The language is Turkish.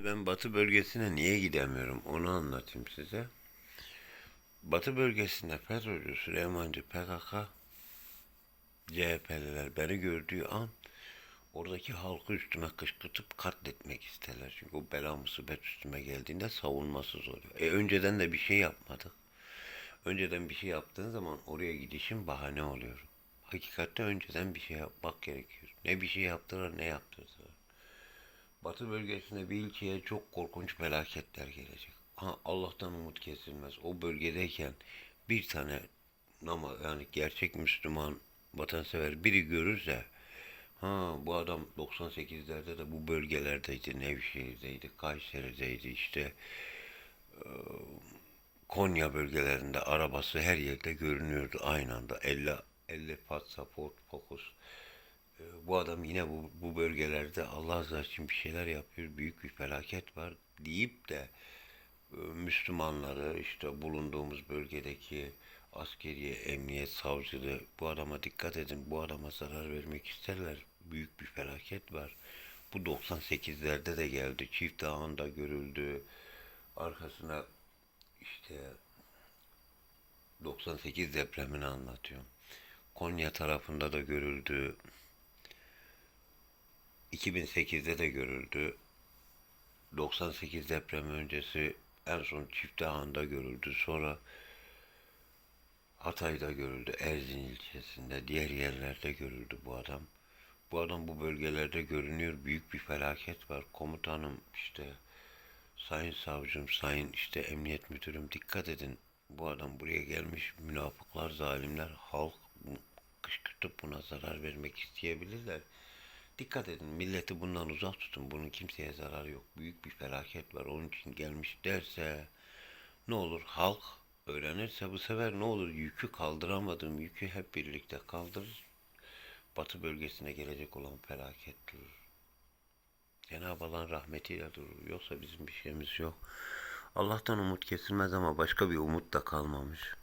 Ben Batı bölgesine niye gidemiyorum onu anlatayım size. Batı bölgesinde FETÖ'cü, Süleymancı, PKK, CHP'liler beni gördüğü an oradaki halkı üstüme kışkırtıp katletmek isterler. Çünkü o bela musibet üstüme geldiğinde savunmasız oluyor. E önceden de bir şey yapmadık. Önceden bir şey yaptığın zaman oraya gidişin bahane oluyor. Hakikatte önceden bir şey yapmak gerekiyor. Ne bir şey yaptılar ne yaptırdılar. Batı bölgesinde bir ilçeye çok korkunç felaketler gelecek. Ha, Allah'tan umut kesilmez. O bölgedeyken bir tane ama yani gerçek Müslüman vatansever biri görürse ha bu adam 98'lerde de bu bölgelerdeydi. Nevşehir'deydi, Kayseri'deydi işte Konya bölgelerinde arabası her yerde görünüyordu aynı anda. 50 50 pasaport, fokus. E, Bu adam yine bu, bu bölgelerde Allah rızası için bir şeyler yapıyor. Büyük bir felaket var deyip de e, Müslümanları işte bulunduğumuz bölgedeki askeriye, emniyet, savcılığı bu adama dikkat edin. Bu adama zarar vermek isterler. Büyük bir felaket var. Bu 98'lerde de geldi. Çift Dağı'nda görüldü. Arkasına işte 98 depremini anlatıyorum. Konya tarafında da görüldü. 2008'de de görüldü. 98 depremi öncesi en son Çift Dağı'nda görüldü. Sonra Hatay'da görüldü. Erzin ilçesinde, diğer yerlerde görüldü bu adam. Bu adam bu bölgelerde görünüyor. Büyük bir felaket var. Komutanım işte sayın savcım, sayın işte emniyet müdürüm dikkat edin. Bu adam buraya gelmiş münafıklar, zalimler, halk kışkırtıp buna zarar vermek isteyebilirler. Dikkat edin milleti bundan uzak tutun. Bunun kimseye zararı yok. Büyük bir felaket var. Onun için gelmiş derse ne olur halk öğrenirse bu sefer ne olur yükü kaldıramadığım yükü hep birlikte kaldırır. Batı bölgesine gelecek olan felaket durur. Cenab-ı Allah'ın rahmetiyle durur. Yoksa bizim bir şeyimiz yok. Allah'tan umut kesilmez ama başka bir umut da kalmamış.